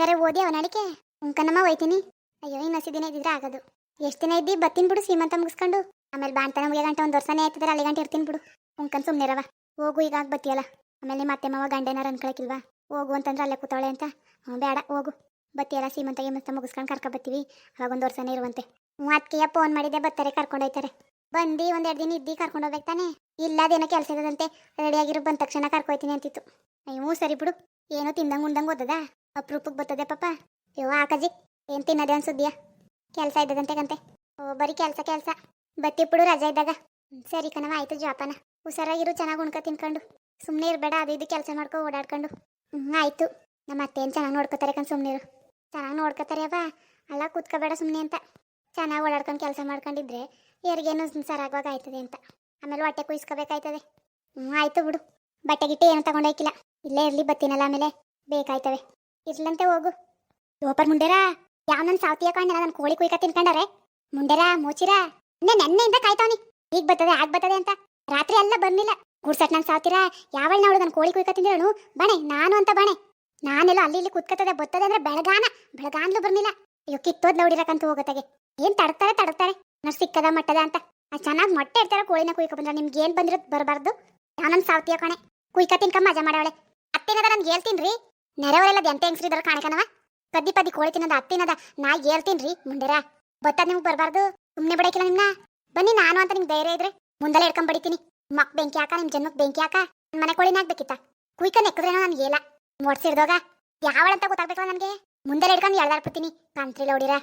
ಹಂಗಾರೆ ಓದಿ ಅವನಡಿಕೆ ಉಂಕನಮ್ಮ ಒಯ್ತೀನಿ ಅಯ್ಯೋ, ಇನ್ನು ಹಸಿ ದಿನ ಇದ್ದಿದ್ರೆ ಆಗೋದು. ಎಷ್ಟು ದಿನ ಇದ್ದಿ? ಬತ್ತೀನಿ ಬಿಡು ಶ್ರೀಮಂತ ಮುಗಿಸ್ಕೊಂಡು. ಆಮೇಲೆ ಬಾಣ್ತನ ಮುಗಿಯ ಗಂಟೆ ಒಂದು ವರ್ಷನೇ ಆಯ್ತದ್ರೆ ಅಲ್ಲಿ ಗಂಟೆ ಇರ್ತೀನಿ ಬಿಡು. ಉಂಕನ್ ಸುಮ್ಮನಿರವ ಹೋಗು, ಈಗ ಬತ್ತಿಯಲ್ಲ ಆಮೇಲೆ ನಿಮ್ಮ ಅತ್ತೆ ಮಾವ ಗಂಡೇನಾರು ಅನ್ಕೊಳಕಿಲ್ವಾ? ಹೋಗು ಅಂತಂದ್ರೆ ಅಲ್ಲೇ ಕೂತಾಳೆ ಅಂತ. ಹ್ಞೂ ಬೇಡ, ಹೋಗು. ಬತ್ತಿಯಲ್ಲ ಸೀಮಂತ ಗಿಮಂತ ಮುಗಿಸ್ಕೊಂಡು ಕರ್ಕೊ ಬತ್ತೀವಿ ಅವಾಗ ಒಂದು ವರ್ಷನೇ ಇರುವಂತೆ. ಹ್ಞೂ ಅದಕ್ಕೆ ಫೋನ್ ಮಾಡಿದೆ ಬರ್ತಾರೆ, ಕರ್ಕೊಂಡು ಹೋಯ್ತಾರೆ. ಬಂದು ಒಂದೆರಡು ದಿನ ಇದ್ದು, ಕರ್ಕೊಂಡು ಹೋಗ್ಬೇಕು ತಾನೇ? ಇಲ್ಲದೇನೋ ಕೆಲಸ ಇರೋದಂತೆ ರೆಡಿಯಾಗಿರೋ ಬಂದ ತಕ್ಷಣ ಕರ್ಕೊಯ್ತೀನಿ ಅಂತಿತ್ತು. ಅಯ್ಯೋ, ಸರಿ ಬಿಡು. ಏನೋ ತಿಂದಂಗೆ ಉಂದಂಗೆ ಓದದ ಅಪ್ರೂಪಕ್ಕೆ ಬರ್ತದೆ ಪಾಪ. ಯೋ, ಆಕಜಿ, ಏನು ತಿನ್ನದೆ ಅನ್ಸುದ್ಯಾ? ಕೆಲಸ ಇದ್ದದಂತೆ ಕಂತೆ ಓ, ಬರೀ ಕೆಲಸ ಕೆಲಸ. ಬತ್ತಿ ರಜೆ ಇದ್ದಾಗ. ಸರಿ ಕಣವ ಆಯ್ತು ಜಾಪನ. ಹುಷಾರಾಗಿರು, ಚೆನ್ನಾಗಿ ಉಣ್ಕ ತಿನ್ಕೊಂಡು. ಸುಮ್ಮನೆ ಇರಬೇಡ, ಅದು ಇದು ಕೆಲಸ ಮಾಡ್ಕೊ ಓಡಾಡ್ಕೊಂಡು. ಹ್ಞೂ ಆಯ್ತು. ನಮ್ಮ ಅತ್ತೆ ಏನು ಚೆನ್ನಾಗಿ ನೋಡ್ಕೋತಾರೆ ಕಣ್ ಸುಮ್ಮನಿರು ಚೆನ್ನಾಗಿ ನೋಡ್ಕೋತಾರೆ ಅವ ಅಲ್ಲ, ಕೂತ್ಕೋಬೇಡ ಸುಮ್ಮನೆ ಅಂತ. ಚೆನ್ನಾಗಿ ಓಡಾಡ್ಕೊಂಡು ಕೆಲಸ ಮಾಡ್ಕೊಂಡಿದ್ರೆ ಯಾರಿಗೇನು ಸರಾಗವಾಗ ಆಯ್ತದೆ ಅಂತ. ಆಮೇಲೆ ಹೊಟ್ಟೆ ಕುಯ್ಸ್ಕೋಬೇಕಾಯ್ತದೆ. ಹ್ಞೂ ಆಯ್ತು ಬಿಡು. ಬಟ್ಟೆ ಗಿಟ್ಟೆ ಏನು ತಗೊಂಡೋಯ್ಕಿಲ್ಲ ಇಲ್ಲೇ ಇರಲಿ ಬತ್ತೀನಲ್ಲ ಆಮೇಲೆ. ಬೇಕಾಯ್ತವೆ. ಇರ್ಲಂತೆ ಹೋಗು. ಲೋಪರ್ ಮುಂಡೇರ? ಯಾವ ನನ್ನ ಸಾವತಿಯ ಕಾಣ ನನ್ನ ಕೋಳಿ ಕುಯ್ಕ ತಿನ್ಕೊಂಡಾರೆ? ಮುಂಡೇರ, ಮೋಚಿರ? ಇನ್ನೇ ನೆನ್ನೆಯಿಂದ ಕಾಯ್ತಾವನಿ. ಈಗ ಬರ್ತದೆ ಆಗ ಬರ್ತದೆ ಅಂತ. ರಾತ್ರಿ ಎಲ್ಲ ಬರ್ಲಿಲ್ಲ. ಗುಡ್ಸಟ್ ನಂಗೆ ಸಾವತಿರಾ? ಯಾವಳ ಅವಳು ನನ್ನ ಕೋಳಿ ಕುಯ್ಕ ತಿಂದಿರೋನು ಬಣೆ, ನಾನು ಅಂತ ಬಣೆ. ನಾನೆಲ್ಲ ಅಲ್ಲಿ ಇಲ್ಲಿ ಕುತ್ಕತ್ತದೆ ಬರ್ತದೆ ಅಂದ್ರೆ ಬೆಳಗಾನ. ಬೆಳಗಾನ್ಲು ಬರ್ಲಿಲ್ಲ. ಅಯ್ಯೋ, ಕಿತ್ತೋದ್ ನೋಡಿರಕಂತ ಹೋಗತ್ತಾಗೆ. ಏನ್ ತಡ್ತಾರೆ ತಡ್ತಾರೆ. ನಾ ಸಿಕ್ಕದ, ಮಟ್ಟದ ಅಂತ. ಚೆನ್ನಾಗಿ ಮೊಟ್ಟೆ ಇಡ್ತಾರೆ ಕೋಳಿನ ಕುಯ್ಕ ಬಂದ್ರೆ. ನಿಮ್ಗೆ ಏನ್ ಬಂದಿರೋದು ಬರಬಾರ್ದು. ಯಾವ ನನ್ನ ಸಾವತಿಯ ಕಣೆ? ಕುಯ್ಕ ತಿನ್ಕ ಮಜಾ ಮಾಡವಳೆ. ಅತ್ತಿನದ ನನ್ಗೆ ಹೇಳ್ತೀನಿ ನೆರೆಯವರೆಲ್ಲ ಎಂತ ಹೆಂಗ್ಸ್ರಿದಾರ ಕಾಣಕನವ ಪದ್ದಿ ಪದ್ದಿ ಕೋಳಿ ತಿನ್ನದ ಅತ್ತಿನದ ನಾ ಹೇಳ್ತೀನ್ರಿ ಮುಂದೆರ. ಬತ್ತದ ನಿಮ್ಗೆ ಬರಬಾರ್ದು. ಸುಮ್ಮನೆ ಬಿಡಕಿಲ್ಲ ನಿಮ್ನ. ಬನ್ನಿ ನಾನು ಅಂತ ನಿಮ್ಗೆ ಧೈರ್ಯ ಇದ್ರೆ ಮುಂದಲೆ ಹಿಡ್ಕೊಂಡ್ ಬಡಿತೀನಿ. ಮಕ್ ಬೆಂಕಿ ಹಾಕ, ನಿಮ್ ಜನ್ಮಕ್ ಬೆಂಕಿ ಹಾಕ ನನ್ನ ಮನೆ ಕೋಳಿನ ಹಾಕ್ಬೇಕಿತ್ತ. ಕುಯ್ಕ ನೆಕ್ಕದ್ರೇನೋ ನನ್ಗೆ ಏಲ ಮೊಡ್ಸಿಡ್ದೋಗ ಯಾವಳಂತ ಗೊತ್ತಾಗ್ಬೇಕಲ್ಲ ನನ್ಗೆ? ಮುಂದಲೆ ಹಿಡ್ಕೊಂಡು ಎಳ್ದಾಡ್ಬಿಡ್ತೀನಿ. ಕಾಂತ್ರಿ ಲೋಡಿರ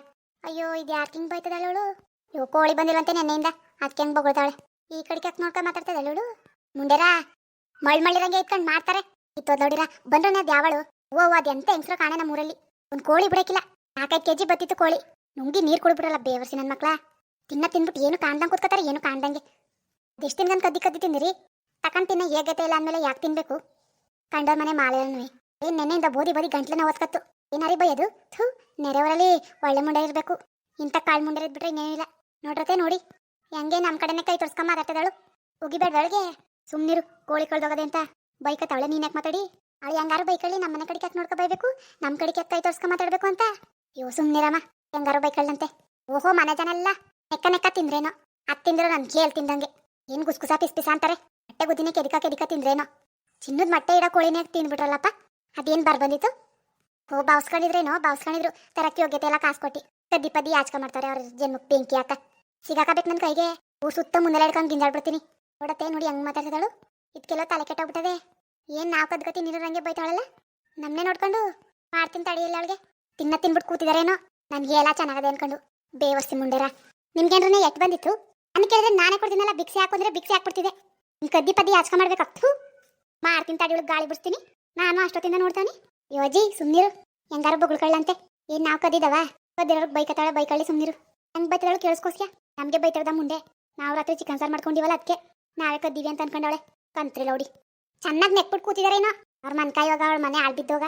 ಅಯ್ಯೋ, ಇದು ಯಾರು ಹಿಂಗ್ ಬೈತದಲ್ಲ ಅವಳು ಇವ್ ಕೋಳಿ ಬಂದಿಲ್ವಂತೆ ನೆನ್ನೆಯಿಂದ. ಅದಕ್ಕೆ ಹೆಂಗ್ ಬೊಗಳ್ತಾಳೆ? ಈ ಕಡೆಗೆ ನೋಡ್ಕೊಂಡ್ ಮಾತಾಡ್ತದಲ್ಲ ಅವಳು ಮುಂಡೆರ ಮಳ್ ಮಳ್ಳಿರಂಗೆ ಇಟ್ಕೊಂಡ್ ಮಾಡ್ತಾರೆ. ಇತ್ತೋದ್ ನೋಡಿರ? ಬಂದ್ರೆ ದ್ಯಾವಳು ಓ ಅದ್ ಎಂತ ಹೆಂಗ್ಸ್ರು ಕಾಣೆ ನಮ್ಮೂರಲ್ಲಿ? ಒಂದ್ ಕೋಳಿ ಬಿಡಕಿಲ್ಲ. ನಾಲ್ಕೈದು ಕೆಜಿ ಬತ್ತಿತ್ತು ಕೋಳಿ. ನುಂಗಿ ನೀರ್ ಕುಡ್ಬಿಡಲ್ಲ ಬೇವರ್ಸಿ ನನ್ ಮಕ್ಳ. ತಿನ್ನ ತಿನ್ಬಿಟ್ಟು ಏನು ಕಾಣ್ದಂಗ್ ಕೂತ್ಕೋತಾರೆ, ಏನು ಕಾಣ್ದಂಗೆ. ಎಷ್ಟು ತಿನ್ಗಂತ ಕದ್ದಿ ಕದ್ದಿ ತಿಂದಿರಿ? ತಕೊಂಡ್ ತಿನ್ನ ಹೇಗೈತೆ ಇಲ್ಲ ಅಂದ್ಮೇಲೆ ಯಾಕೆ ತಿನ್ಬೇಕು? ಕಂಡೋರ್ ಮನೆ ಮಾಲೆಯನ್ನು ಏನ್ ನೆನ್ನೆಯಿಂದ ಬೋದಿ ಬದಿ ಗಂಟ್ಲನ್ನ ಓದ್ಕತ್ತು ಏನಾರಿ ಬೈಯೋದು ಥೂ ನೆರೆಯವರಲ್ಲಿ ಒಳ್ಳೆ ಮುಂಡೆ ಇರ್ಬೇಕು. ಇಂಥ ಕಾಳು ಮುಂಡೆ ಇದ್ಬಿಟ್ರೆ ಇನ್ನೇನಿಲ್ಲ. ನೋಡ್ರತೆ ನೋಡಿ. ಹೆಂಗೆ ನಮ್ಮ ಕಡೆನೇ ಕೈ ತೋರ್ಸ್ಕೊಂಡ್ ಉಗಿಬೇಡ ಉಗಿಬೇಡ್ದೊಳಗೆ ಸುಮ್ನಿರು, ಕೋಳಿ ಕಳ್ದೋಗದೆ ಅಂತ. ಬೈಕತ್ತಾವಳೆ, ನೀನ್ ಯಾಕೆ ಮಾತಾಡಿ? ಅವಳು ಹೆಂಗಾರು ಬೈಕಳ್ಳಿ ನಮ್ಮ ಮನೆ ಕಡೆಗೆ ಯಾಕೆ ನೋಡ್ಕೊ ಬೈಬೇಕು? ನಮ್ಮ ಕಡೆಗೆ ಯಾಕೆ ಕೈ ತೋರ್ಸ್ಕೊ ಮಾತಾಡ್ಬೇಕು ಅಂತ? ಇವು ಸುಮ್ನಿರಮ್ಮ ಹೆಂಗಾರು ಬೈಕಳ್ಳಂತೆ. ಓಹೋ, ಮನೆ ಜನ ಎಲ್ಲ ನೆಕ್ಕ ನೆಕ್ಕ ತಿಂದ್ರೇನೋ. ಅದ್ ತಿಂದ್ರೆ ನನ್ ಕೇಳ್ ತಿಂದಂಗೆ. ಏನ್ ಗುಸ್ಗುಸ ಪಿಸ್ ಪಿಸ ಅಂತಾರೆ. ಮೊಟ್ಟೆ ಗುದ್ದಿನ ಕೆದಿಕ ಕೆದಿಕ ತಿಂದ್ರೇನೋ. ಚಿನ್ನದ ಮೊಟ್ಟೆ ಇಡೋ ಕೋಳಿನೇ ತಿಂದ್ಬಿಟ್ರಲ್ಲಪ್ಪ ಅದೇನ್ ಬರ್ ಬಂದಿತ್ತು? ಓ ಬಾವ್ಸ್ಕೊಂಡಿದ್ರೇನೋ ಬಾವ್ಸ್ಕೊಂಡಿದ್ರು ತರಕ್ಕೆ ಯೋಗ್ಯತೆ ಎಲ್ಲ ಕಾಸು ಕೊಟ್ಟಿ. ಕದ್ದಿ ಪದ್ದಿ ಯಾಚಕ ಮಾಡ್ತಾರೆ ಅವ್ರ ಜನ್ಮಕ್ಕೆ ಬೆಂಕಿ ಹಾಕ ಸಿಗಾಕಬೇಕು ನನ್ನ ಕೈಗೆ? ಹೂ ಸುತ್ತ ಮುಂದೆ ಹಿಡ್ಕೊಂಡು ಗಿಂಜಾಡ್ಬಿಡ್ತೀನಿ. ನೋಡತ್ತೆ, ನೋಡಿ, ಹೆಂಗ್ ಮಾತಾಡ್ತಿದ್ದಾಳು. ಇದಕ್ಕೆಲ್ಲ ತಲೆ ಕೆಟ್ಟೋಗ್ಬಿಟ್ಟದೆ. ಏನ್ ನಾವು ಕದ್ಕತಿ ನೀರಂಗೆ ಬೈತಾಳಲ್ಲ? ನಮ್ಮನೆ ನೋಡ್ಕೊಂಡು ಮಾಡ್ತೀನಿ ತಡೆಯಿಲ್ಲ ಅವಳಿಗೆ. ತಿನ್ನ ತಿನ್ಬಿಟ್ಟು ಕೂತಿದಾರೇನೋ. ನನ್ಗೆ ಎಲ್ಲ ಚೆನ್ನಾಗದೆ ಅನ್ಕೊಂಡು. ಬೇವಸ್ತಿ ಮುಂಡೇರ. ನಿಮ್ಗೇನ್ರೇ ಎಟ್ ಬಂದಿತ್ತು? ನಾನು ಕೇಳಿದ್ರೆ ನಾನೇ ಕೊಡ್ತೀನಲ್ಲ ಬಿಕ್ಸಿ ಹಾಕೊಂಡ್ರೆ ಬಿಕ್ಸಿ ಹಾಕ್ಬಿಡ್ತಿದೆ ನಿಮ್ ಕದ್ದಿ ಪದ್ದಿ ಯಾಚಕ ಮಾಡ್ಬೇಕಾಗ್ತು ಮಾಡ್ತೀನಿ ತಡಿ ಗಾಳಿ ಬಿಡ್ತೀನಿ ನಾನು ಅಷ್ಟೊತ್ತಿಂದ ನೋಡ್ತಾನೆ ಯೋಜಿ ಸುಮ್ನಿರು. ಹೆಂಗಾರು ಬೊಗಳ್ಕೊಳ್ಳಂತೆ. ಏನ್ ನಾವು ಕದ್ದಿದವ? ಕದ್ದಿರೋರ್ಗೆ ಬೈಕತ್ತಾಳೆ, ಬೈಕಳ್ಳಿ ಸುಮ್ನಿರು. ಹೆಂಗ್ ಬೈತಾಳು ಕೇಳಿಸ್ಕೋಸ್ಯ? ನಮ್ಗೆ ಬೈತಾಳ್ದ ಮುಂದೆ ನಾವು ರಾತ್ರಿ ಚಿಕನ್ ಸಾರು ಮಾಡ್ಕೊಂಡಿವಲ್ಲ ಅದಕ್ಕೆ ನಾವೇ ಕದ್ದೀವಿ ಅಂತ ಅನ್ಕೊಂಡವಳೆ. ಕಂತ್ರಿ ಲೌಡಿ. ಚೆನ್ನಾಗಿ ನೆಕ್ಬಿಟ್ಟು ಕೂತಿದಾರೇನೋ ಅವ್ರ ಮನ್ಕಾಯಿ ಇವಾಗ ಅವಳ ಮನೆ ಆಳ್ಬಿದ್ದೋಗ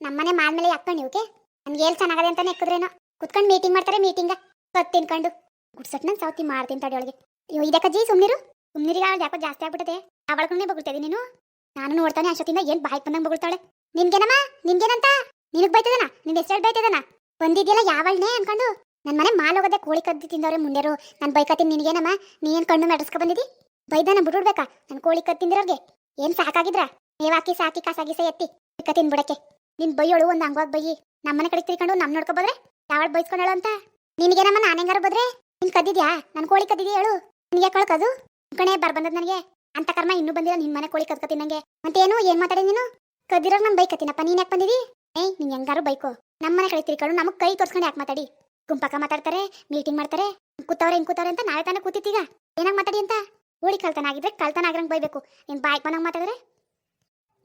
ನಮ್ಮನೆ ಮಾಲ್ಮೇಲೆ ಯಾಕೊಂಡು ಇವಕ್ಕೆ ನನ್ಗೆ ಏಲ್ ಚೆನ್ನಾಗದೆ ಅಂತ ನೆಕ್ಕದ್ರೇನೋ ಕುತ್ಕೊಂಡು ಮೀಟಿಂಗ್ ಮಾಡ್ತಾರೆ ಮೀಟಿಂಗ ಕತ್ ತಿನ್ಕೊಂಡು. ಗುಡ್ಸಟ್ ನಾನು ಸೌತಿ ಮಾಡ್ತೀನಿ ತಡೆಯೊಳಗೆ ಅಯ್ಯೋ ಇದಕ್ಕಜ್ಜಿ ಸುಮ್ನಿರು. ಸುಮ್ನಿರಿಗೆ ಅವಳು ಯಾಕೋ ಜಾಸ್ತಿ ಆಗ್ಬಿಟ್ಟದೆ ಅವಳ್ಕೊಂಡೇ ಬಗುಳ್ತಾ ನೀನು. ನಾನು ನೋಡ್ತಾನೆ ಅಷ್ಟೊತ್ತಿಂದ ಏನ್ ಬಾಯ್ಕ್ ಬಂದಂಗೆ ಬಗುಳ್ತಾಳೆ ನಿನ್ಗೇನಮ್ಮ? ನಿನ್ಗೇನಂತ? ನಿನಗೆ ಬೈತದನ? ನಿನ್ ಹೆಸರು ಬೈತದನ? ಬಂದಿದ್ಯಲ್ಲ ಯಾವಳ್ನೇ ಅನ್ಕೊಂಡು? ನನ್ನ ಮನೆ ಮಾಲ್ ಹೋಗೋದೆ ಕೋಳಿ ಕದ್ದು ತಿಂದವ್ರೆ ಮುಂಡೆರು ನಾನು ಬೈಕತ್ತೀನಿ ನಿನಗೇನಮ್ಮ? ನೀನ್ ಕಣ್ಣು ಮೆಡಸ್ಕೊ ಬಂದಿದಿ? ಬೈದನ ಬಿಡ್ಬಿಡ್ಬೇಕಾ ನನ್ ಕೋಳಿ ಕತ್ತಿಂದಿರೋರ್ಗೆ ಏನ್ ಸಾಕಾಗಿದ್ರ? ಮೇವಾಕಿ, ಸಾಕಿ ಸೈ ಎತ್ತಿ ಕತ್ತಿನ್ ಬಿಡಕ್ಕೆ ನಿನ್ ಬೈಯೋಳು ಒಂದ್ ಅಂಗವಾಗ್ ಬೈಯಿ. ನಮ್ಮನೆ ಕಡೆ ತಿರ್ಕೊಂಡು ನಮ್ ನೋಡ್ಕೊ ಬಂದ್ರೆ? ಯಾವಳ ಬೈಸ್ಕೊಂಡಳು ಅಂತ? ನಿನಗೇನಮ್ಮ ನಾನು ಹೆಂಗಾರ ಬದ್ರೆ? ನಿನ್ ಕದ್ದಿದ್ಯಾ? ನನ್ ಕೋಳಿ ಕದ್ದಿದ್ಯಾ ಹೇಳು? ನಿನ್ಗೆ ಕಳ್ಕದು? ಕಣೆ ಬರ್ ಬಂದದ್ ನನಗೆ. ಅಂತ ಕರ್ಮ ಇನ್ನೂ ಬಂದಿಲ್ಲ ನಿನ್ ಮನೆ ಕೋಳಿ ಕದ್ಕತಿ ನಂಗೆ ಮತ್ತೇನು? ಏನ್ ಮಾತಾಡಿ ನೀನು? ಕದ್ದಿರೋ ನಮ್ ಬೈಕ್ ಕತ್ತಿನಪ್ಪ. ನೀನ್ ಯಾಕೆ ಬಂದಿದಿ? ಏಯ್, ನಿನ್ ಹೆಂಗಾರು ಬೈಕೋ. ನಮ್ಮನೆ ಕಡೆ ತಿರ್ಕೊಂಡು ನಮಗ್ ಕೈ ತೋರ್ಸ್ಕೊಂಡು ಯಾಕೆ ಮಾತಾಡಿ? ಗುಂಪಕ್ಕ ಮಾತಾಡ್ತಾರೆ ಮೀಟಿಂಗ್ ಮಾಡ್ತಾರೆ, ಕೂತವ್ರೆ ಹೆಂಗ್ ಕೂತವ್ರೆ ಅಂತ ನಾಳೆ ತಾನೇ ಕೂತಿತ್ತೀಗ? ಏನಾಗ ಮಾತಾಡಿ ಅಂತ? ಓಡಿ ಕಳ್ತನ ಆಗಿದ್ರೆ ಕಳ್ತನ ಆಗಿರಂಗ್ ಬೈಬೇಕು. ನಿನ್ ಬಾಯ್ಕ್ ಬಂದಂಗೆ ಮಾತಾಡಿದ್ರೆ?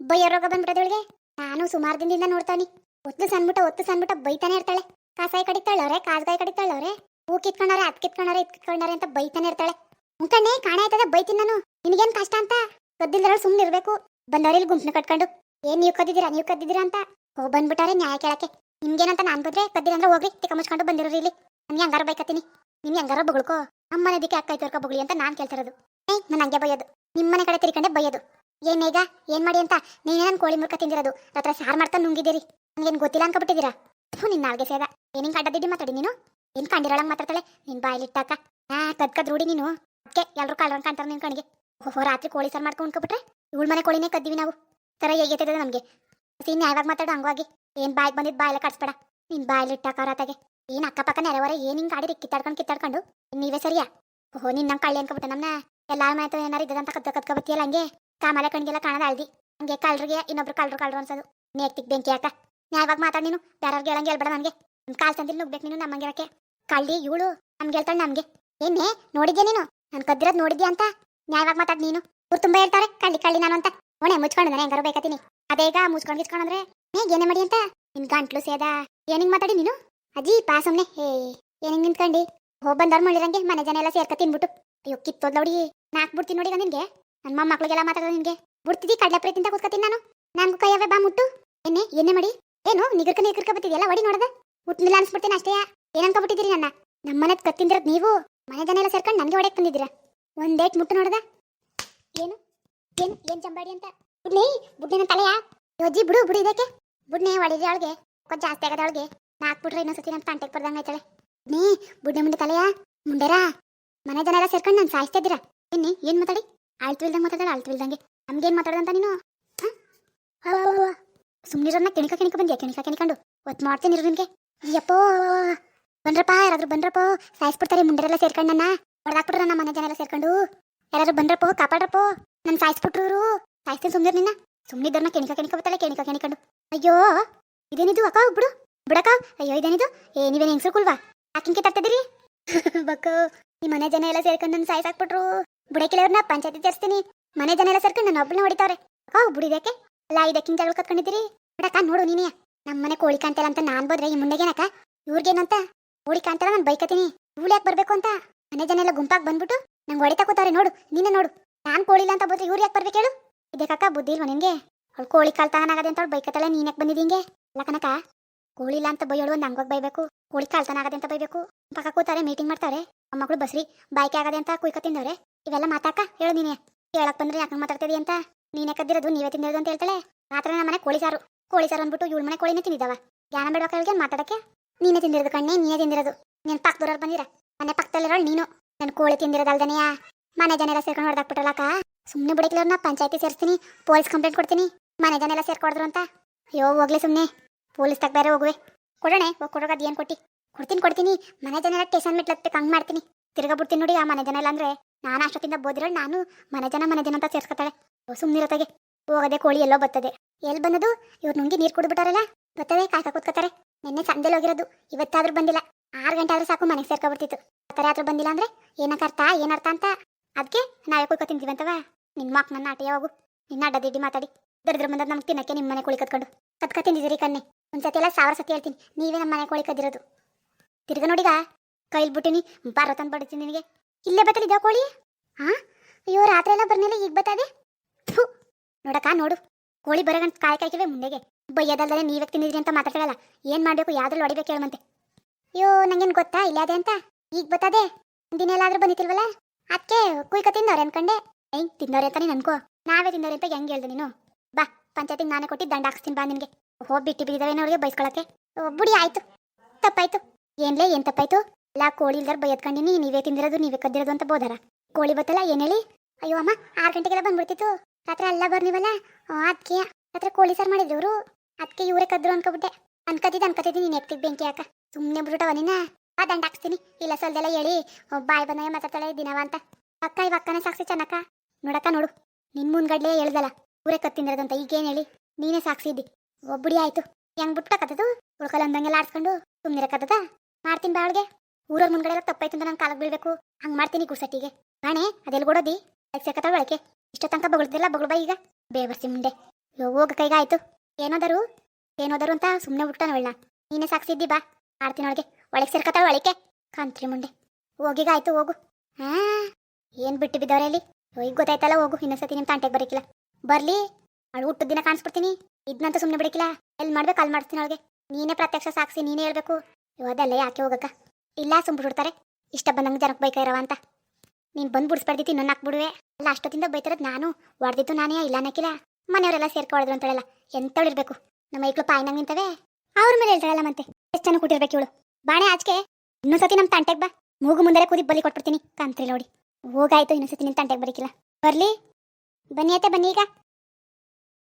ಬೈಯೋ ರೋಗ ಬಂದ್ಬಿಟ್ಟದೆ ಅವಳಿಗೆ ನಾನು ಸುಮಾರು ದಿನದಿಂದ ನೋಡ್ತಾನಿ. ಒತ್ತು ಸನ್ಬಿಟ್ಟ ಒತ್ತು ಸನ್ಬಿಟ್ಟ ಬೈತಾನೆ ಇರ್ತಾಳೆ. ಕಾಸಾಯಿ ಕಡಿತಾಳವ್ರೆ, ಕಾಸ್ಗಾಯಿ ಕಡಿತಾಳವ್ರೆ. ಹೂ ಕಿತ್ಕೊಂಡವ್ರೆ, ಅದ್ ಕಿತ್ಕೊಂಡಾರೆ ಇದ್ ಕಿತ್ಕೊಂಡಾರೆ ಅಂತ ಬೈತಾನೆ ಇರ್ತಾಳೆ. ಮುಖಂಡೆ ಕಾಣ ಆಯ್ತದ ಬೈತೀನಿ ನಾನು. ನಿನಗೇನ್ ಕಷ್ಟ ಅಂತ? ಕದ್ದಿಲ್ದ್ರ ಸುಮ್ಮನೆ ಇರಬೇಕು. ಬಂದವ್ರಿಲ್ಲಿ ಗುಂಪ್ನ ಕಟ್ಕೊಂಡು. ಏನ್ ನೀವು ಕದ್ದಿದ್ದೀರಾ ನೀವು ಕದ್ದಿದ್ದೀರಾ ಅಂತ? ಓ ಬಂದ್ಬಿಟ್ಟಾರೆ ನ್ಯಾಯ ಕೇಳಕ್ಕೆ. ನಿಮ್ಗೇನಂತ ನಾನು ಬಂದ್ರೆ ಕದ್ದಿರಂದ್ರೆ ಹೋಗ್ರಿ, ತಿಕ್ಕ ಮುಚ್ಕೊಂಡು ಬಂದಿರೋರಿ ಇಲ್ಲಿ. ನನ್ಗೆ ಹಂಗಾರ ಬೈಕತ್ತೀನಿ. ನಿಮ್ಗೆ ಹಂಗಾರ ಬೊಗಳ್ಕೋ. ನಮ್ಮನೆ ದಿಕ್ಕೆ ಅಕ್ಕ ಇತ್ತು ಅಂತ ನಾನು ಕೇಳ್ತಿರೋದು ಏಯ್ ನಾನು ಹಂಗೆ ಬೈಯೋದು. ನಿಮ್ಮನೆ ಕಡೆ ತಿರ್ಕೊಂಡೆ ಬೈಯೋದು. ಏನ್ ಮೇಗ ಏನ್ ಮಾಡಿ ಅಂತ? ನೀನೇ ನನ್ನ ಕೋಳಿ ಮುರ್ಕ ತಿಂದಿರೋದು? ರಾತ್ರ ಸಾರ್ ಮಾಡ್ತಾ ನುಂಗಿದ್ದೀರಿ. ನಂಗೇನ್ ಗೊತ್ತಿಲ್ಲ ಅನ್ಕೊಬಿಟ್ಟಿದ್ದೀರಾ? ಹ್ಞೂ ನಿನ್ನ ನಾಲ್ಗೆ ಸೇದ. ಏನಿಂಗ್ ಅಡ್ಡದಿಡ್ಡಿ ಮಾತಾಡಿ ನೀನು? ಏನು ಕಂಡಿರೋಳಂಗೆ ಮಾತಾಡ್ತಾಳೆ? ನಿನ್ ಬಾಯಲ್ಲಿಟ್ಟಾಕ ಹಾ ಕದ್ ಕದ್ ರೂಢಿ ನೀನು. ಅದಕ್ಕೆ ಎಲ್ಲರೂ ಕಳ್ರಂಗ್ ಕಾಣ್ತಾರೆ ನಿನ್ ಕಣ್ಣಿಗೆ ಓಹೋ, ರಾತ್ರಿ ಕೋಳಿ ಸಾರ್ ಮಾಡ್ಕೊಂಡು ಉಣ್ಕೊಬಿಟ್ರೆ ಇವಳ ಮನೆ ಕೋಳಿನೇ ಕದ್ದೀವಿ ನಾವು. ಥರ ಹೇಗೈತದ ನಮಗೆ. ಸೀನ್ ಯಾವಾಗ ಮಾತಾಡು ಹಂಗಾಗಿ. ಏನ್ ಬಾಯಿಗೆ ಬಂದಿದ್ ಬಾಯಲ್ಲ ಕಟ್ಸ್ಬೇಡ ನಿನ್ನ ಬಾಯಲ್ಲಿಟ್ಟಾಕ ರಾತಾಗೆ ಏನ್ ಅಕ್ಕಪಕ್ಕ ನೆರವರೆ ಏನು ಹಿಂಗೆ ಗಾಡಿ ಕಿತ್ತಾಡ್ಕೊಂಡು ಕಿತ್ತಾಡ್ಕೊಂಡು? ನೀವೇ ಸರಿಯಾ? ಓಹೋ ನಿನ್ನ ಕಳ್ಳಿ ಅನ್ಕೊಬಿಟ್ಟೆ ನಮ್ಮನ್ನ ಎಲ್ಲಾರ ಮಾತು ಏನಾರು ಇದ್ದದಂತ ಕದ್ದ ಕದ್ಕೊಬತ್ತಿಯಲ್ಲ ಹಂಗೆ? ಕಾಮಾಲೆ ಕಣ್ಗೆಲ್ಲ ಕಾಣದ ಅಳ್ದಿ. ಹಂಗೆ ಕಳ್ರಿಗೆ ಇನ್ನೊಬ್ರು ಕಳ್ರು ಕಳ್ರು ಅನ್ಸೋದು. ನೇಕ್ತಿಕ್ ಬೆಂಕಿ ಹಾಕ ನ್ಯಾಯವಾಗಿ ಮಾತಾಡ್ ನೀನು? ಯಾರು ಹೇಳಂಗೆ ಹೇಳ್ಬೇಡ ನನಗೆ. ಕಾಲ್ ತಂದಿಲ್ ನುಗ್ಬೇಕು ನೀನು ನಮ್ಮಂಗಿರಕ್ಕೆ ಕಳ್ಳಿ ಇವಳು ನಮ್ಗೆ ಹೇಳ್ತಾಳೆ ನಮ್ಗೆ. ಏನೇ ನೋಡಿದ್ಯಾ ನೀನು? ನಾನು ಕದ್ದಿರೋದು ನೋಡಿದ್ಯಾ ಅಂತ? ನ್ಯಾಯವಾಗಿ ಮಾತಾಡ್ ನೀನು? ಊರು ತುಂಬಾ ಹೇಳ್ತಾರೆ. ಕಳ್ಳಿ ಕಳ್ಳಿ ನಾನು ಅಂತ. ಓಣೆ, ಮುಚ್ಕೊಂಡು ನಾನು ಹೆಂಗಾರು ಬೇಕತ್ತೀನಿ ಅದೇಗ ಮುಚ್ಕೊಂಡು ಗಿಚ್ಕೊಂಡ್ರೆ ಹೇಗೆ ಏನೇ ಮಾಡಿ ಅಂತ? ನಿನ್ ಗಂಟ್ಲು ಸೇದ. ಏನಿಂಗ್ ಮಾತಾಡಿ ನೀನು? ಅಜ್ಜಿ ಪಾ ಸುಮ್ನೆ. ಹೇ ಏನಿಂಗ್ ನಿಂತ್ಕೊಂಡಿ? ಹೋಗ್ ಬಂದವ್ರು ಮಾಡಿರಂಗೆ ಮನೆ ಜನ ಎಲ್ಲ ಸೇರ್ಕ ತಿನ್ಬಿಟ್ಟು ಅಯ್ಯೋ ಕಿತ್ತೋದ್ ನೋಡಿ ನಾಕ್ ಬಿಡ್ತೀನಿ ನೋಡಿ ನಿಂಗೆ ನಿನ್ಗೆ. ನನ್ನ ಮೊಮ್ಮಕ್ಳಿಗೆಲ್ಲ ಮಾತಾಡೋದು ನಿನ್ಗೆ. ಬಿಡ್ತಿದ್ದಿ ಕಡಲೆ ಪ್ರೀತಿಂದ ಕೂತ್ಕೊತೀನಿ ನಾನು. ನನಗೂ ಕೈಯವೇ ಬಾ ಮುಟ್ಟು. ಎನ್ನೆ ಏನೇ ಮಾಡಿ. ಏನು, ನಿಗರ್ಕ ನಿಗರ್ಕ ಬತ್ತಿದ್ಯಲ್ಲ, ಒಡಿ ನೋಡದ? ಮುಟ್ಟಿಲ್ಲ ಅನ್ಸ್ಬಿಡ್ತೀನಿ ಅಷ್ಟೇ. ಏನ್ ಅನ್ಕೊಬಿಟ್ಟಿದ್ದೀರಿ ನನ್ನ? ನಮ್ಮನೆ ಕತ್ತಿಂದಿರೋದು ನೀವು? ಮನೆ ಜನ ಎಲ್ಲ ಸೇರ್ಕೊಂಡು ನನಗೆ ಒಡೆಯಕ್ಕೆ ಬಂದಿದ್ದೀರಾ? ಒಂದೇಟ್ ಮುಟ್ಟು ನೋಡದ? ಏನು? ಏನು ಏನು ಚಂಬಾಡಿ ಅಂತ? ಬುಡ್ನಿ, ಬುಡ್ನಿನ ತಲೆಯ? ಯೋಜಿ ಬಿಡು ಬಿಡು ಇದಕ್ಕೆ. ಬುಡ್ನೆ ಒಡಿದ್ರೆ ಅವಳಿಗೆ? ಕೊಂಚ ಜಾಸ್ತಿ ಆಗದ ಅವಳಿಗೆ? ಪುಟ್ರೇನು ಸತಿ ನಮ್ಮ ಕಾಂಟ್ಯಾಕ್ಟ್ ಬರ್ದಂಗೆ ಆಯ್ತಾಳೆ ನೀ ಬುಡ್ನೆ ಮುಂದೆ ತಲೆಯ? ಮುಂಡೆರಾ? ಮನೆ ಜನ ಎಲ್ಲ ಸೇರ್ಕೊಂಡು ನಾನು ಸಾಯಿಸ್ತಾ ಏನಿ ಏನ್ ಮಾತಾಡಿ? ಆಳ್ತು ಇಲ್ದಂಗೆ ಮಾತಾಡಲ್ಲ ಆಳ್ತು ಇಲ್ದಂಗೆ. ನಮ್ಗೇನ್ ಮಾತಾಡದಂತ ನೀನು? ಸುಮ್ಮನಿರೋನ್ನ ಕೆಣಿಕ ಕೆಣಿಕ ಬಂದ್ಯಾ? ಕೆಣಿಕ ಕೆಣಿಕೊಂಡು. ಒತ್ತು ಮಾಡ್ತೀನಿ ಇರು ನಿನ್ಗೆ. ಯಪ್ಪೋ ಬಂದ್ರಪ್ಪ, ಯಾರಾದ್ರೂ ಬಂದ್ರಪ್ಪ? ಸಾಯಿಸ್ಬಿಡ್ತಾರೆ ಮುಂಡೆರೆಲ್ಲ ಸೇರ್ಕೊಂಡು ನನ್ನ. ಹೊಡೆದಾಕ್ಬಿಟ್ರ ನಮ್ಮ ಮನೆ ಜನ ಎಲ್ಲ ಸೇರ್ಕೊಂಡು. ಯಾರಾದ್ರೂ ಬಂದ್ರಪ್ಪ? ಕಾಪಾಡ್ರಪ್ಪ? ನನ್ನ ಸಾಯಿಸ್ಬಿಟ್ರು ಸಾಯಿಸ್ತೀನಿ ಸುಮ್ಮನೆ ನಿನ್ನ. ಸುಮ್ಮನಿದ್ದವ್ರನ್ನ ಕೆಣಿಕ ಕೆಣಿಕ ಬರ್ತಾಳೆ ಕೆಣಿಕ ಕೆಣಿಕೊಂಡು. ಅಯ್ಯೋ! ಇದೇನಿದು? ಅಕ್ಕ ಬಿಡು ಬಿಡಕ್ಕ. ಅಯ್ಯೋ, ಇದೇನಿದು? ಏ, ನೀವೇನು ಹೆಂಗ್ಸರು ಕುಲ್ವಾ? ಯಾಕಿಂಕೆ ತರ್ತದಿರಿ ಬಕ್ಕ, ಈ ಮನೆ ಜನ ಎಲ್ಲ ಸೇರ್ಕೊಂಡು ನನ್ನ ಸಾಯಿಸಾಕ್ಬಿಟ್ರು ಬುಡಕಿಲವ್ರನ್ನ ಪಂಚಾಯತಿ ತರಿಸ್ತೀನಿ ಮನೆ ಜನ ಎಲ್ಲ ಸೇರ್ಕೊಂಡು ನನ್ನ ಒಬ್ಬಳನ್ನ ಹೊಡಿತಾವ್ರೆ. ಅಕ್ಕ ಬುಡಿದಕ್ಕೆ ಅಲ್ಲ ಇದಕ್ಕಿಂತ ಜಗಳ ಕತ್ಕೊಂಡಿದ್ದೀರಿ ಬಿಡಕ್ಕ ನೋಡು ನೀನೇ. ನಮ್ಮ ಮನೆ ಕೋಳಿ ಕಾಣ್ತಲ್ಲ ಅಂತ ನಾನ್ ಬೋದ್ರೆ ಈ ಮುಂದೆಗೇನಕ್ಕ ಇವ್ರಿಗೇನಂತ ಕೋಳಿ ಕಾಣ್ತಾರ ನಾನು ಬೈಕತೀನಿ ಇವ್ಳು ಯಾಕೆ ಬರ್ಬೇಕು ಅಂತ? ಮನೆ ಜನ ಎಲ್ಲ ಗುಂಪಾಗಿ ಬಂದ್ಬಿಟ್ಟು ನಂಗೆ ಹೊಡಿತಾ ಕೂತಾರೆ ನೋಡು. ನೀನೇ ನೋಡು. ನಾನು ಕೋಳಿ ಇಲ್ಲ ಅಂತ ಬೋದ್ರೆ ಇವ್ರು ಯಾಕೆ ಬರ್ಬೇಕು ಹೇಳು? ಇದಕ್ಕಕ್ಕ ಬುದ್ಧಿ ಇಲ್ವಾ ನಿನಗೆ? ಅವಳು ಕೋಳಿ ಕಾಲ್ ತಗನಾಗದೆ ಅಂತ ಅವಳು ಬೈಕತ್ತಲ್ಲ ನೀನ್ ಕನಕ ಕೋಳಿ ಇಲ್ಲ ಅಂತ ಬೈಯೋಳು ಒಂದು ಹಂಗೋಗಿ ಬೈಬೇಕು. ಕೋಳಿ ಕಾಲ್ತನ ಆಗದೆ ಅಂತ ಬೈಬೇಕು. ಪಕ್ಕ ಕೂತಾರೆ, ಮೀಟಿಂಗ್ ಮಾಡ್ತಾರೆ. ಮಕ್ಕಳು ಬಸ್ರಿ, ಬಾಯ್ಕೆ ಆಗದೆ ಅಂತ ಕುಯ್ಕೊ ತಿಂದವ್ರೆ. ಇವೆಲ್ಲ ಮಾತಾಕ? ಹೇಳು ನೀನೆ. ಹೇಳಕ್ ಬಂದ್ರೆ ಯಾಕಂಗ್ ಮಾತಾಡ್ತಿದಿ ಅಂತ? ನೀನೇ ಕದ್ದಿರೋದು, ನೀವೇ ತಿಂದಿರೋದು ಅಂತ ಹೇಳ್ತಾಳೆ. ರಾತ್ರಿ ನಮ್ಮ ಮನೆ ಕೋಳಿ ಸಾರು. ಕೋಳಿ ಸಾರು ಅಂದ್ಬಿಟ್ಟು ಇವಳ ಮನೆ ಕೋಳಿನೇ ತಿಂದಿದ್ದಾವ. ಜ್ಞಾನ ಬೇಡ ಕೈಗೆ ಮಾತಾಡಕ್ಕೆ? ನೀನೇ ತಿಂದಿರೋದು ಕಣ್ಣೆ, ನೀನೇ ತಿಂದಿರೋದು. ನೀನ್ ದೂರ ಬಂದಿರ? ಮನೆ ಪಕ್ಕದಲ್ಲಿರೋಳು ನೀನು. ನನ್ನ ಕೋಳಿ ತಿಂದಿರೋದಲ್ದನೆಯ ಮನೆ ಜನ ಎಲ್ಲ ಸೇರ್ಕೊಂಡು ಹೊಡೆದಾಕ್ಬಿಟ್ಟಲ್ಲಕ್ಕ ಸುಮ್ಮನೆ ಬಿಡಕ್ಲವ್ರನ್ನ ಪಂಚಾಯತಿ ಸೇರಿಸ್ತೀನಿ, ಪೊಲೀಸ್ ಕಂಪ್ಲೇಂಟ್ ಕೊಡ್ತೀನಿ. ಮನೆ ಜನ ಎಲ್ಲ ಸೇರ್ಕೊಡಿದ್ರು ಅಂತ? ಅಯ್ಯೋ, ಹೋಗ್ಲಿ ಸುಮ್ಮನೆ ಪೊಲೀಸ್ ತಗ ಬೇರೆ ಹೋಗುವೆ. ಕೊಡೋಣೆ, ಹೋಗಿ ಕೊಡೋಕೆ ಅದೇನು ಕೊಟ್ಟಿ? ಕೊಡ್ತೀನಿ ಕೊಡ್ತೀನಿ. ಮನೆ ಜನ ಟೇಷನ್ ಮೆಟ್ಲತ್ತೆ ಹಂಗೆ ಮಾಡ್ತೀನಿ. ತಿರ್ಗಾ ಬಿಡ್ತೀನಿ ನೋಡಿ ಆ ಮನೆ ಜನ ಇಲ್ಲ ಅಂದ್ರೆ. ನಾನು ಅಷ್ಟೊತ್ತಿಂದ ಬೋದಿರೋಳು, ನಾನು ಮನೆ ಜನ ಮನೆ ಜನ ಅಂತ ಸೇರ್ಸ್ಕೊತಾಳೆ. ಸುಮ್ಮನಿರತ್ತಾಗೆ ಹೋಗದೆ ಕೋಳಿ ಎಲ್ಲೋ ಬರ್ತದೆ. ಎಲ್ಲಿ ಬಂದದು? ಇವ್ರು ನುಂಗಿ ನೀರು ಕುಡಿಬಿಟ್ಟಾರಲ್ಲ? ಬರ್ತದೆ ಕಾಯ್ಕ ಕೂತ್ಕೋತಾರೆ. ನಿನ್ನೆ ಸಂಜೆಲಿ ಹೋಗಿರೋದು. ಇವತ್ತಾದ್ರೂ ಬಂದಿಲ್ಲ. ಆರು ಗಂಟೆ ಆದ್ರೂ ಸಾಕು ಮನೆಗೆ ಸೇರ್ಕೊಬಿಡ್ತಿತ್ತು. ಆ ಆದ್ರೂ ಬಂದಿಲ್ಲ ಅಂದ್ರೆ ಏನಕ್ಕೆ ಅರ್ಥ ಏನರ್ಥ ಅಂತ? ಅದಕ್ಕೆ ನಾವೇ ಕುಯ್ಕೊ ತಿಂತೀವಿ ಅಂತವ ನಿನ್ನ ಮಾಕ್ ನನ್ನ ಆಟ ಯಾವಾಗು ನಿನ್ನ ಅಡ್ಡ ದಿಡ್ಡಿ ಮಾತಾಡಿ. ದರಿದ್ರ ಬಂದದ್ದು ನಮ್ಗೆ ತಿನ್ನಕ್ಕೆ ನಿಮ್ಮ ಮನೆ ಕೋಳಿ ಕತ್ಕೊಂಡು ಕತ್ಕ ತಿಂದಿದ್ದೀರಿ ಕಣ್ಣೆ ಒಂದ್ಸತಿ ಎಲ್ಲ ಸಾವಿರ ಸತಿ ಹೇಳ್ತೀನಿ. ನೀವೇ ನಮ್ಮ ಮನೆ ಕೋಳಿ ಕದಿರೋದು ತಿರ್ಗ ನೋಡಿಗ? ಕೈಲಿ ಬಿಟ್ಟಿನಿ, ಬಾರ ತಂದು ಬಡಿತೀನಿ ನಿನಗೆ. ಇಲ್ಲೇ ಬತ್ತಲಿದ್ದ ಕೋಳಿ? ಹಾ ಅಯ್ಯೋ, ರಾತ್ರಿ ಎಲ್ಲ ಬರ್ನಿಲ್ಲ ಈಗ ಬತ್ತದೆ? ನೋಡಕ್ಕ, ನೋಡು. ಕೋಳಿ ಬರಗಂಟ್ ಕಾಯಿ ಕಾಯ್ಕಿವೆ ಮುಂದೆಗೆ. ಬೈಯೋದಲ್ದಲೆ ನೀವೇ ತಿಂದಿದ್ರಿ ಅಂತ ಮಾತಾಡ್ತಾಳಲ್ಲ ಏನ್ ಮಾಡ್ಬೇಕು, ಯಾವ್ದ್ರಲ್ಲಿ ಹೊಡಿಬೇಕು ಹೇಳಮಂತೆ ಅಯ್ಯೋ, ನಂಗೇನ್ ಗೊತ್ತಾ? ಇಲ್ಲ ಅಂತ? ಈಗ ಬತ್ತದೆ? ದಿನ ಎಲ್ಲಾದ್ರೂ ಬಂದಿತಿಲ್ವಲ್ಲ ಅದಕ್ಕೆ ಕುಯ್ಕ ತಿಂದವ್ರೆ ಅನ್ಕಂಡೆ. ಹೆಂಗ್ ತಿನ್ನೋರೆ ಅಂತ ನೀನು ಅನ್ಕೋ ನಾವೇ ತಿಂದವ್ರೆ ಅಂತ ಹೆಂಗ್ ಹೇಳ್ದೆ ನೀನು? ಬಾ, ಪಂಚಾಯತಿಗೆ ನಾನೇ ಕೊಟ್ಟು ದಂಡ ಹಾಕ್ಸ್ತೀನಿ ಬಾ ನಿನ್ಗೆ. ಹೋಗಿ ಬಿಟ್ಟು ಬಿದ್ದಿದ್ದಾವೆ ಅವ್ರಿಗೆ ಬೈಸ್ಕೊಳಕ್ಕೆ. ಬುಡಿ, ಆಯ್ತು. ತಪ್ಪಾಯ್ತು. ಏನ್ಲೇ, ಏನ್ ತಪ್ಪಾಯ್ತು? ಎಲ್ಲ ಕೋಳಿ ಇಲ್ದಾರ ಬೈಯತ್ಕೊಂಡಿನಿ, ನೀವೇ ತಿಂದಿರೋದು, ನೀವೇ ಕದ್ದಿರೋದು ಅಂತ ಬೋದಾರ ಕೋಳಿ ಬತ್ತಲ್ಲ, ಏನ್ ಹೇಳಿ? ಅಯ್ಯೋ ಅಮ್ಮ, ಆರು ಗಂಟೆಗೆಲ್ಲ ಬಂದ್ಬಿಡ್ತಿತ್ತು. ರಾತ್ರಿ ಎಲ್ಲ ಬರ್ನಿವಲ್ಲ? ಅದಕ್ಕೆ ರಾತ್ರಿ ಕೋಳಿ ಸಾರು ಮಾಡಿದ್ರು. ಇವರು ಅದಕ್ಕೆ ಇವರೇ ಕದ್ರು ಅನ್ಕೊಬಿಟ್ಟೆ. ಅನ್ಕತಿದ್ದೆ ಅನ್ಕತಿದ್ದೆ ನೀನು ಎತ್ತಿಗೆ ಬೆಂಕಿ ಹಾಕ. ಸುಮ್ಮನೆ ಬಿಟ್ಬಿಟ್ಟವ ನಿನ್ನ? ಆ, ದಂಡ ಹಾಕ್ಸ್ತೀನಿ. ಇಲ್ಲ ಸಲ್ದೆಲ್ಲ ಹೇಳಿ. ಬಾಯ್ ಬಂದಾಗ ಮಾತಾಡ್ತಾಳೆ, ದಿನವ ಅಂತ. ಅಕ್ಕ, ಇವ ಅಕ್ಕನೇ ಸಾಕ್ಷಿ ಚೆನ್ನಕ್ಕ. ನೋಡಕ್ಕ, ನೋಡು. ನಿನ್ ಮುಂದ್ಗಡ್ಲೆ ಹೇಳ್ದಲ್ಲ ಊರೇ ಕತ್ತಿಂದಿರೋದಂತ ಈಗೇನು ಹೇಳಿ? ನೀನೇ ಸಾಕ್ಷಿ ಇದ್ದಿ ಒಬ್ಬಡಿ ಆಯ್ತು. ಹೆಂಗ್ ಬಿಟ್ಕತ್ತದು ಉಳ್ಕಲ್ಲ ಅಂದಂಗೆಲ್ಲ ಆಡ್ಸ್ಕೊಂಡು ಸುಮ್ಮನಿರಕತ್ತದ ಮಾಡ್ತೀನಿ ಬಾಳ್ಗೆ ಊರವ್ರ ಮುಂದ್ಗಡೆ ಎಲ್ಲ ತಪ್ಪಾಯ್ತು ಅಂತ ನಾನು ಕಾಲಕ್ಕೆ ಬೀಳ್ಬೇಕು. ಹಂಗ್ ಮಾಡ್ತೀನಿ ಗುಡ್ಸಟ್ಟಿಗೆ ಬಾಣೆ ಅದೆಲ್ಲ ಕೊಡೋದಿ ಸೇರ್ಕತ್ತಾಳ ಬಳಕೆ ಇಷ್ಟ ತನಕ ಬಗಳ್ತಿಲ್ಲ ಬಗಳು ಬಾ ಈಗ. ಬೇಬರ್ಸಿ ಮುಂದೆ. ಯೋ, ಹೋಗ ಕೈಗ ಆಯ್ತು. ಏನೋದರು? ಏನೋದರು ಅಂತ ಸುಮ್ಮನೆ ಬಿಟ್ಟಾನ ಒಳ್ಳ ನೀನೇ ಸಾಕ್ಸಿದ್ದಿ ಬಾ. ಮಾಡ್ತೀನಿ ಒಳಗೆ ಒಳಗೆ ಒಳಕೆ ಕಾಂತ್ರಿ ಮುಂದೆ. ಹೋಗಿಗ ಆಯ್ತು, ಹೋಗು. ಹಾ, ಏನ್ ಬಿಟ್ಟು ಬಿದ್ದವ್ರೆ ಅಲ್ಲಿ? ಈಗ ಗೊತ್ತಾಯ್ತಲ್ಲ, ಹೋಗು. ಇನ್ನೊಂದ್ಸತಿ ನಿಮ್ಮ ತಾಂಟೆಗೆ ಬರೀಕಿಲ್ಲ. ಬರ್ಲಿ. ಅಳು ಹುಟ್ಟದ ದಿನ ಕಾಣಿಸ್ಬಿಡ್ತೀನಿ. ಇದ್ನಂತ ಸುಮ್ಮನೆ ಬಿಡಕಿಲ್ಲ. ಎಲ್ಲಿ ಮಾಡ್ಬೇಕು ಅಲ್ಲಿ ಮಾಡ್ತೀನಿ ಅವಳಿಗೆ ನೀನೇ ಪ್ರತ್ಯಕ್ಷ ಸಾಕ್ಷಿ ನೀನೇ ಹೇಳ್ಬೇಕು. ಇವದಲ್ಲ ಯಾಕೆ ಹೋಗಕ್ಕ? ಇಲ್ಲ ಸುಮ್ಬಿಡ್ತಾರೆ ಇಷ್ಟ ಬಂದಂಗೆ ಜನಕ್ಕೆ ಬೈಕಾಯಿರವ ಅಂತ. ನೀನು ಬಂದು ಬಿಡಿಸ್ಬಾರ್ದಿತ್ತು ಇನ್ನೊಂದು ಹಾಕ್ಬಿಡುವೆ ಅಲ್ಲ, ಅಷ್ಟೊತ್ತಿಂದ ಬೈತಿರೋದು ನಾನು. ಹೊಡೆದಿದ್ದು ನಾನೇ, ಇಲ್ಲ ಅನ್ನಕ್ಕಿಲ್ಲ ಮನೆಯವರೆಲ್ಲ ಸೇರ್ಕೊಳ್ಳೋದ್ರು ಅಂತೇಳಲ್ಲ. ಇರ್ಬೇಕು? ನಮ್ಮ ಐಕ್ಳು ಪಾಯ್ನಂಗೆ ನಿಂತವೆ. ಅವ್ರ ಮೇಲೆ ಹೇಳ್ತಾಳಲ್ಲ ಮತ್ತೆ. ಎಷ್ಟು ಜನ ಕೂಟಿರ್ಬೇಕು ಇವಳು? ಬಾಣೆ ಆಚೆ ಇನ್ನೊಂದ್ಸತಿ ನಮ್ಮ ತಂಟೆಗೆ ಬಾ. ಮೂಗು ಮುಂದೆ ಕೂದಿ ಬಲಿ ಕೊಟ್ಬಿಡ್ತೀನಿ. ಕಂತ್ರಿ ನೋಡಿ. ಹೋಗಾಯ್ತು, ಇನ್ನೊಂದ್ಸತಿ ನಿನ್ ತಂಟೆಗೆ ಬರೀಕಿಲ್ಲ ಬರ್ಲಿ. ಬನ್ನಿ ಆಯ್ತಾ ಬನ್ನಿ ಈಗ.